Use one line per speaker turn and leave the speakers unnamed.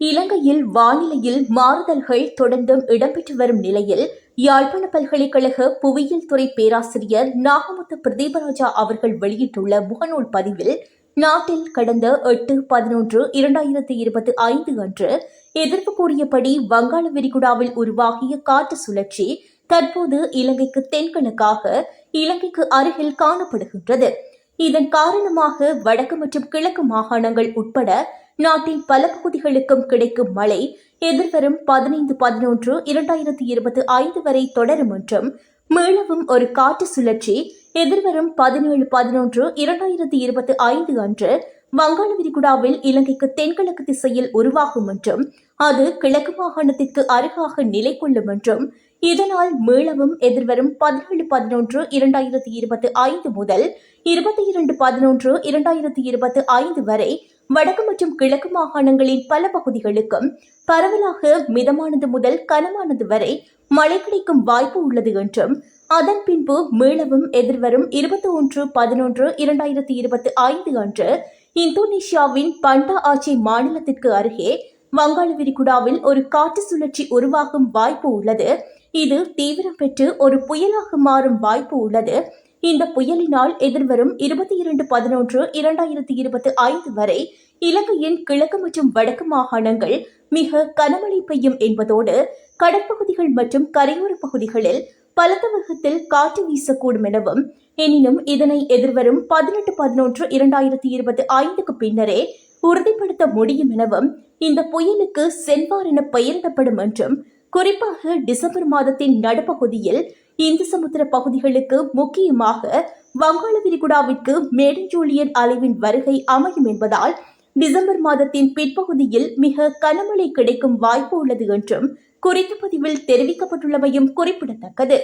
இலங்கையில் வானிலையில் மாறுதல்கள் தொடர்ந்தும் இடம்பெற்று வரும் நிலையில் யாழ்ப்பாண பல்கலைக்கழக புவியியல் துறை பேராசிரியர் நாகமுத்து பிரதீபராஜா அவர்கள் வெளியிட்டுள்ள முகநூல் பதிவில் நாட்டில் கடந்த எட்டு பதினொன்று இரண்டாயிரத்தி இருபத்தி ஐந்து அன்று எதிர்ப்பு கூறியபடி வங்காள விரிகுடாவில் உருவாகிய காற்று சுழற்சி தற்போது இலங்கைக்கு தென்கிழக்காக இலங்கைக்கு அருகில் காணப்படுகின்றது. இதன் காரணமாக வடக்கு மற்றும் கிழக்கு மாகாணங்கள் உட்பட நாட்டின் பல பகுதிகளுக்கும் கிடைக்கும் மழை எதிர்வரும் பதினைந்து பதினொன்று இரண்டாயிரத்தி இருபத்தி ஐந்து வரை தொடரும் என்றும் மீளவும் ஒரு காற்று சுழற்சி எதிர்வரும் பதினேழு பதினொன்று இரண்டாயிரத்தி இருபத்தி ஐந்து அன்று வங்காள விரிகுடாவில் இலங்கைக்கு தென்கிழக்கு திசையில் உருவாகும் என்றும் அது கிழக்கு மாகாணத்திற்கு அருகாக நிலை கொள்ளும் என்றும் இதனால் மீளவும் எதிர்வரும் பதினேழு பதினொன்று இரண்டாயிரத்தி இருபத்தி ஐந்து முதல் இருபத்தி இரண்டு பதினொன்று இரண்டாயிரத்தி இருபத்தி ஐந்து வரை வடக்கு மற்றும் கிழக்கு மாகாணங்களின் பல பகுதிகளுக்கும் பரவலாக மிதமானது முதல் கனமானது வரை மழை கிடைக்கும் வாய்ப்பு உள்ளது என்றும் அதன் பின்பு மீளவும் எதிர்வரும் இருபத்தி ஒன்று பதினொன்று இரண்டாயிரத்தி இருபத்தி ஐந்து அன்று இந்தோனேஷியாவின் பண்டா ஆட்சி மாநிலத்திற்கு அருகே வங்காள விரிகுடாவில் ஒரு காற்று சுழற்சி உருவாகும் வாய்ப்பு உள்ளது. இது தீவிரம் பெற்று ஒரு புயலாக மாறும் வாய்ப்பு உள்ளது. இந்த புயலினால் எதிர்வரும் இருபத்தி இரண்டு பதினொன்று இரண்டாயிரத்தி இருபத்தி ஐந்து வரை இலங்கையின் கிழக்கு மற்றும் வடக்கு மாகாணங்கள் மிக கனமழை பெய்யும் என்பதோடு கடற்பகுதிகள் மற்றும் கரையோர பகுதிகளில் பலத்த வேகத்தில் காற்று வீசக்கூடும் எனவும் எனினும் இதனை எதிர்வரும் பதினெட்டு பதினொன்று இரண்டாயிரத்தி இருபத்தி ஐந்துக்கு பின்னரே உறுதிப்படுத்த முடியும் எனவும் இந்த புயலுக்கு சென்வார் என பெயரிடப்படும் என்றும் குறிப்பாக டிசம்பர் மாதத்தின் நடுப்பகுதியில் இந்து சமுத்திர பகுதிகளுக்கு முக்கியமாக வங்காள விரிகுடாவிற்கு மேடன் ஜூலியன் அலைவின் வருகை அமையும் என்பதால் டிசம்பர் மாதத்தின் பிற்பகுதியில் மிக கனமழை கிடைக்கும் வாய்ப்பு உள்ளது என்றும் குறித்த பதிவில் தெரிவிக்கப்பட்டுள்ளமையும் குறிப்பிடத்தக்கது.